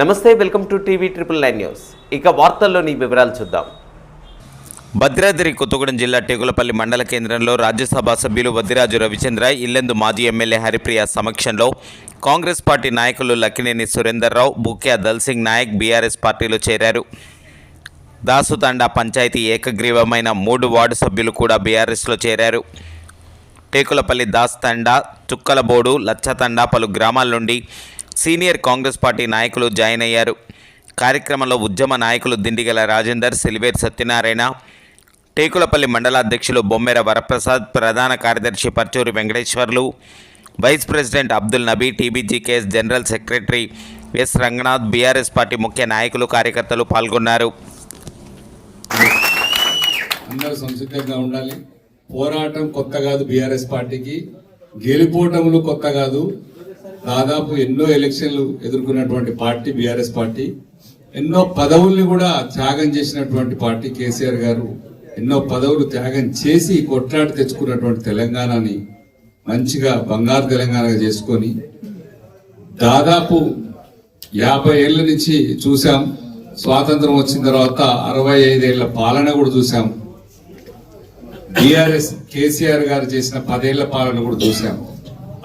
నమస్తే welcome to TV triple nine news. ఇక వార్తల్లోని వివరాలు చూద్దాం. భద్రాద్రి కొత్తగూడెం జిల్లా టేకులపల్లి మండల కేంద్రంలో రాజ్యసభ సభ్యులు వద్దిరాజు రవిచంద్ర ఇల్లెందు మాజీ ఎమ్మెల్యే హరిప్రియ సమక్షంలో కాంగ్రెస్ పార్టీ నాయకులు లక్కినేని సురేందర్రావు బుక్యా దల్సింగ్ నాయక్ బీఆర్ఎస్ పార్టీలో చేరారు. దాసుతండా పంచాయతీ ఏకగ్రీవమైన మూడు వార్డు సభ్యులు కూడా బీఆర్ఎస్లో చేరారు. టేకులపల్లి దాస్ తండా చుక్కలబోడు లచ్చతండా పలు గ్రామాల నుండి సీనియర్ కాంగ్రెస్ పార్టీ నాయకులు జాయిన్ అయ్యారు. కార్యక్రమంలో ఉద్యమ నాయకులు దిండిగల రాజేందర్ సిలివేర్ సత్యనారాయణ టేకులపల్లి మండలాధ్యక్షులు బొమ్మెర వరప్రసాద్ ప్రధాన కార్యదర్శి Parchuri Venkateswarlu vice president Abdul Nabi TBGKS general secretary S Ranganath BRS party ముఖ్య నాయకులు కార్యకర్తలు పాల్గొన్నారు. అందరూ సంసిద్ధంగా ఉండాలి. పోరాటం కొత్త కాదు బీఆర్ఎస్ పార్టీకి. గెలుపోవటములు కొత్త కాదు. దాదాపు ఎన్నో ఎలక్షన్లు ఎదుర్కొన్నటువంటి పార్టీ బీఆర్ఎస్ పార్టీ ఎన్నో పదవుల్ని కూడా త్యాగం చేసినటువంటి పార్టీ కేసీఆర్ గారు ఎన్నో పదవులు త్యాగం చేసి కొట్లాడి తెచ్చుకున్నటువంటి తెలంగాణని మంచిగా బంగారు తెలంగాణగా చేసుకొని దాదాపు యాభై ఏళ్ళ నుంచి చూసాం స్వాతంత్రం వచ్చిన తర్వాత అరవై ఐదేళ్ళ పాలన కూడా చూసాం బీఆర్ఎస్ కేసీఆర్ గారు చేసిన పదేళ్ళ పాలన కూడా చూసాం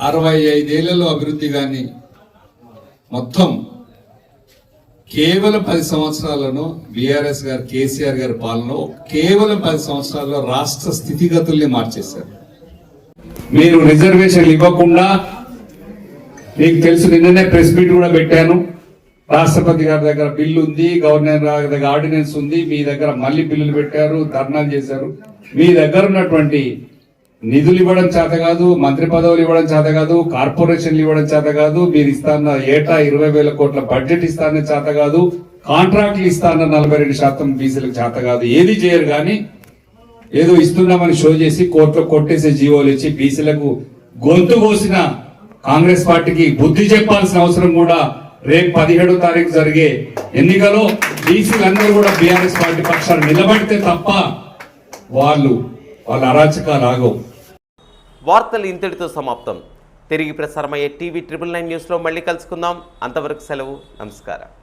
అరవై ఐదేళ్ళలో అభివృద్ధి కానీ మొత్తం కేవలం పది సంవత్సరాలను బీఆర్ఎస్ గారు కేసీఆర్ గారి పాలనలో కేవలం పది సంవత్సరాల్లో రాష్ట్ర స్థితిగతుల్ని మార్చేశారు. మీరు రిజర్వేషన్లు ఇవ్వకుండా మీకు తెలుసు నిన్ననే ప్రెస్ మీట్ కూడా పెట్టాను. రాష్ట్రపతి గారి దగ్గర బిల్లు ఉంది గవర్నర్ గారి దగ్గర ఆర్డినెన్స్ ఉంది మీ దగ్గర మళ్ళీ బిల్లులు పెట్టారు ధర్నాలు చేశారు. మీ దగ్గర ఉన్నటువంటి నిధులు ఇవ్వడం చేత కాదు మంత్రి పదవులు ఇవ్వడం చేత కాదు కార్పొరేషన్లు ఇవ్వడం చేత కాదు మీరు ఇస్తాన్న ఏటా ఇరవై వేల కోట్ల బడ్జెట్ ఇస్తాన్న చేత కాదు కాంట్రాక్ట్లు ఇస్తాన్న నలభై రెండు శాతం బీసీలకు చేత కాదు. ఏది చేయరు కానీ ఏదో ఇస్తున్నామని షో చేసి కోర్టులో కొట్టేసే జీవోలు ఇచ్చి బీసీలకు గొంతు కోసిన కాంగ్రెస్ పార్టీకి బుద్ధి చెప్పాల్సిన అవసరం కూడా రేపు పదిహేడో తారీఖు జరిగే ఎన్నికలో బీసీలందరూ కూడా బీఆర్ఎస్ పార్టీ పక్షాలు నిలబడితే తప్ప వాళ్ళు వాళ్ళ అరాచకాలు ఆగవు. వార్తలు ఇంతటితో సమాప్తం. తిరిగి ప్రసారమయ్యే టీవీ ట్రిపుల్ నైన్ న్యూస్లో మళ్ళీ కలుసుకుందాం. అంతవరకు సెలవు. నమస్కారం.